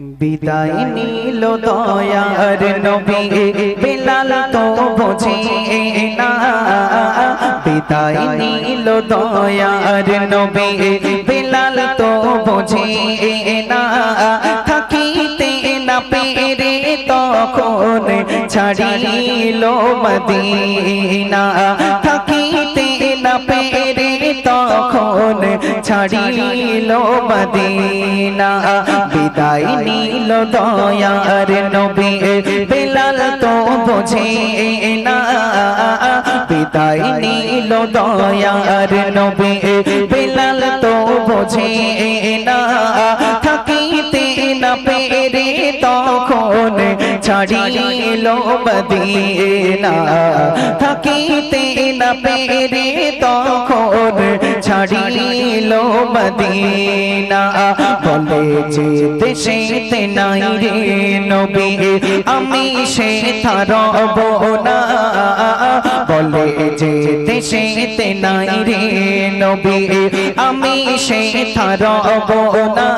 বিদায় নিল দয়ার নবী। বেলাল তো বোঝে না। বিদায় নিল দয়ার নবী। বেলাল তো বোঝে না। থাকিতে না পেরে তখন ছাড়িল মদিনা। থাকিতে তখন ছাড়িল মদিনা। বিদায় নিল দয়ার নবী। বেলাল তো বোঝে না। বিদায় নিল দয়ার নবী। বেলাল তো বোঝে না। থাকিতে না পেরে তখন ছাড়িল মদিনা। থাকিতে না পেরে তখন ছাড়িল মদিনা বলে যে দেশেতে নাই রে নবী আমি সে থারব না বলে যে দেশেতে নাই রে নবী আমি সে থারব না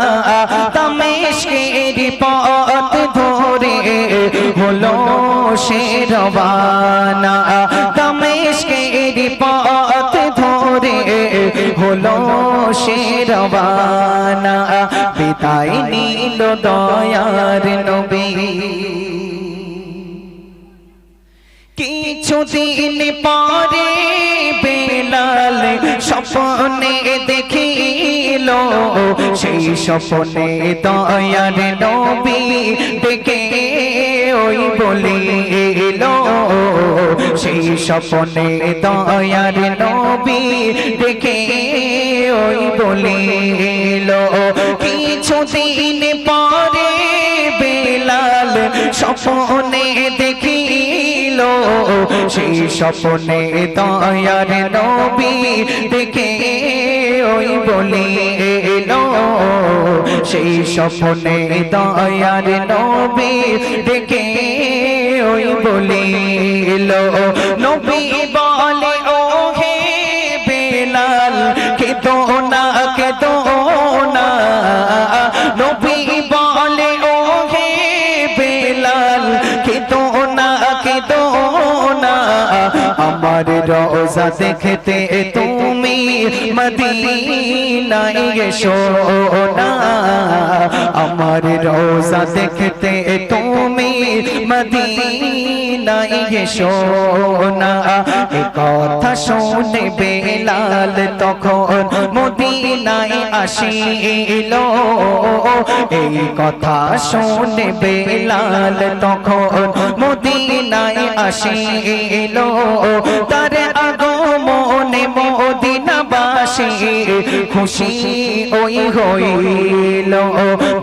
তামেশকের পথ ধরে হলো সে রবানা পথ হলো সে রবানা বিদায় নিল দয়ার নবী। কিছুদিন পরে বেলাল স্বপ্নে দেখিল, সেই স্বপ্নে দয়ার নবী ডেকে ওই বলিল সেই স্বপ্নে দয়ার নবী ডেকে ওই বলিল কিছুদিন পরে বেলাল স্বপ্নে দেখিল সেই স্বপ্নে দয়ার নবী দেখে ওই বলিল সেই স্বপ্নে দয়ার নবী দেখে ওই বলিল নবী রোজা দেখতে তুমি মদিনায় এসো না আমার রোজা দেখতে তুমি মদিনায় এসো না এ কথা শুনে বেলাল তখন মদিনায় আসিল এই কথা শুনে বেলাল তখন মদিনায় আসিল তার খুশি ওই হইল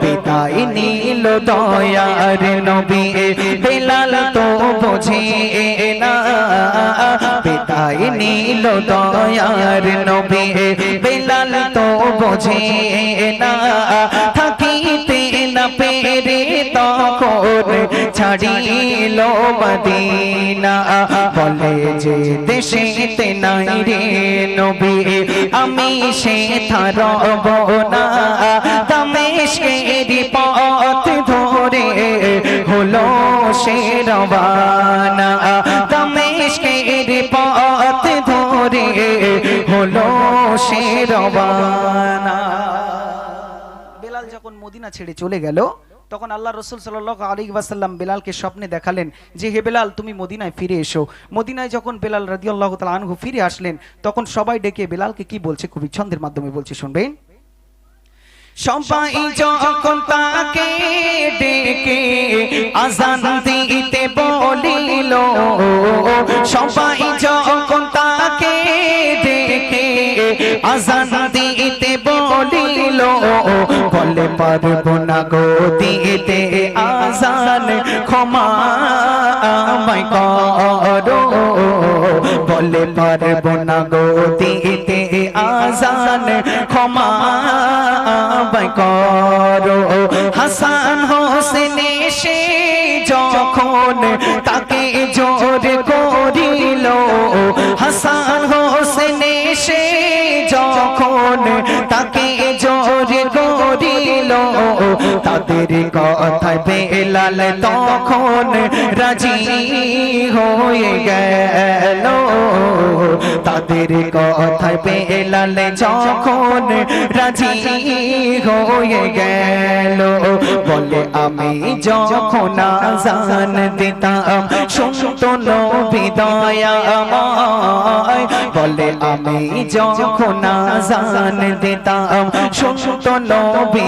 বিদায় নীল দয়ার নবী বেলাল তো বোঝে না বিদায় নীল দয়ার নবী বেলাল তো বোঝে না থাকিতে না পেরে তখন ছাড়িল মদিনা। বলে যে দেশেতে নাই রে নবী, আমি সে থারব না। দামেশকের পথ ধরে হলো সে রবানা। দামেশকের পথ ধরে হলো সে রবানা। মদিনা ছেড়ে চলে গেল। তখন আল্লাহ রসুল সাল্লাহ আলী ওয়াসাল্লাম বেলালকে স্বপ্নে দেখালেন যে, হে বেলাল, তুমি মদিনায় ফিরে এসো। মদিনায় যখন বেলাল রাদিয়াল্লাহু তাআলা আনহু ফিরে আসলেন, তখন সবাই ডেকে বেলালকে কি বলছে, খুবই ছন্দের মাধ্যমে বলছে, শুনবেন? সবাই যখন তাকে ডেকে আজান দিতে বলিল সবাই যখন তাকে ডেকে আজান বলে পারব না গো, দিতে আজান ক্ষমা আমায় করো। বলে পারব না গো, দিতে আজান ক্ষমা আমায় করো। হাসান হোসেন এসে যখন তাকে জোর করিল, হাসান হোসেন এসে যখন তাকে জোর করিল তাদের কথায় বেলাল তখন রাজি হয়ে গেল। তাদের কথায় বেলাল যখন রাজি হয়ে গেল, বলে, আমি যখন আজান দিতাম, শুনতো নবী দয়াময় বলে, আমি যখন আজান দিতাম, শুনতো নবী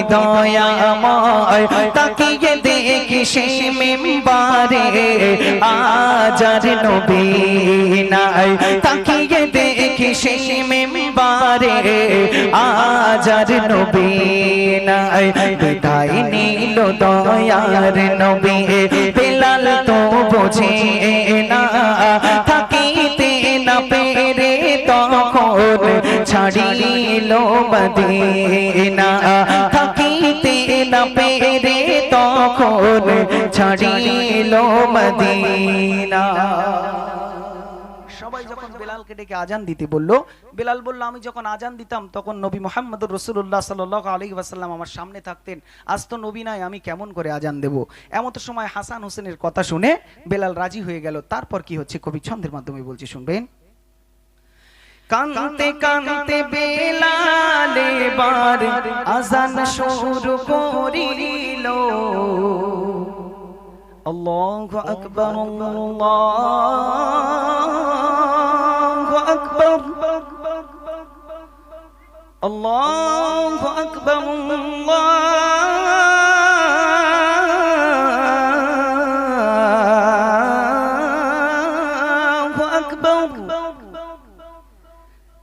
দয়াময় তাকিয়ে দেখি সে মেম্বারে আজার নবী নাই। তাকিয়ে দেখি সে মেম্বারে আজার নবী নাই। বিদায় নিল দয়ার নবী, বেলাল তো বোঝে না। থাকিতে না পেরে তখন ছাড়িল মদিনা। না পেরে তখন ছাড়িল মদিনা। সবাই যখন বেলালকে ডেকে আজান দিতে বলল, বেলাল বলল, আমি যখন আজান দিতাম, তখন নবী মোহাম্মদ রসুল্লাহ সাল আলী ওয়াসাল্লাম আমার সামনে থাকতেন। আজ তো নবী নাই, আমি কেমন করে আজান দেব? এমন তো সময় হাসান হোসেনের কথা শুনে বেলাল রাজি হয়ে গেল। তারপর কি হচ্ছে? কবি ছন্দের মাধ্যমে বলছি, শুনবেন। কানতে কানতে বেলাল এবার আজান শুরু করিল আল্লাহু আকবার আল্লাহু আকবার আল্লাহু আকবার আল্লাহু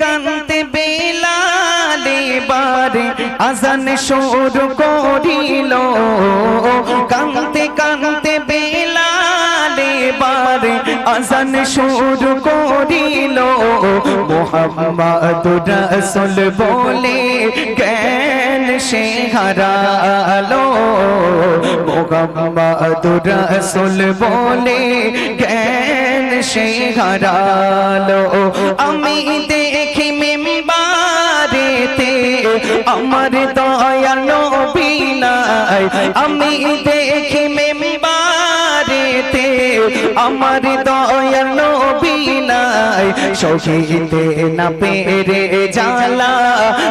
কানতে বেলালে বারে আজান শুরু করিল। কানতে কানতে বেলালে বারে আজান শুরু করিল। মোহাম্মদ রাসূল বলে, জ্ঞান সে হারালো। মোহাম্মদ রাসূল বলে, জ্ঞান সে হারালো আমি দেখি মেম্বারেতে আমার দয়াল নবী নাই। আমি দেখি মেম্বারেতে আমার দয়াল সহিতে না পেরে জ্বালা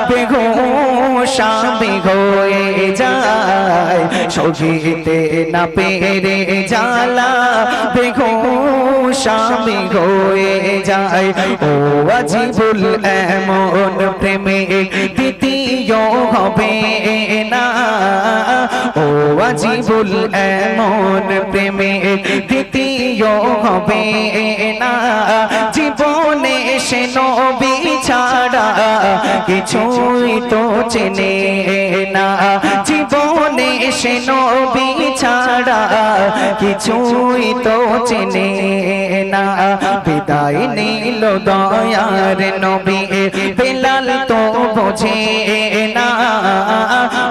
বেঘোষা বেঘয়ে যায়। সহিতে না পেরে জ্বালা বেঘোষা বেঘয়ে যায়। ও আজিবুল এমন প্রেমে দ্বিতীয় হবে না। ও আজিবুল এমন প্রেমে দ্বিতীয় হবে না। জীবনে সে নবী ছাড়া কিছুই তো চেনে না। সে নবী ছাড়া কিছুই তো চেনে না। বিদায় নিল দয়ার নবী, বেলাল তো বোঝে না।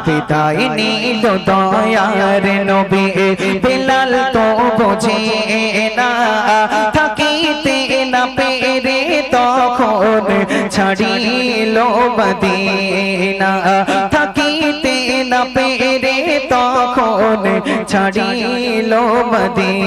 বিদায় নিল দয়ার নবী, বেলাল তো বোঝে না। থাকিতে না পেরে তখন ছাড়িল মদিনা। থাকিতে না পেরে তখন ছাড়িল মদিনা।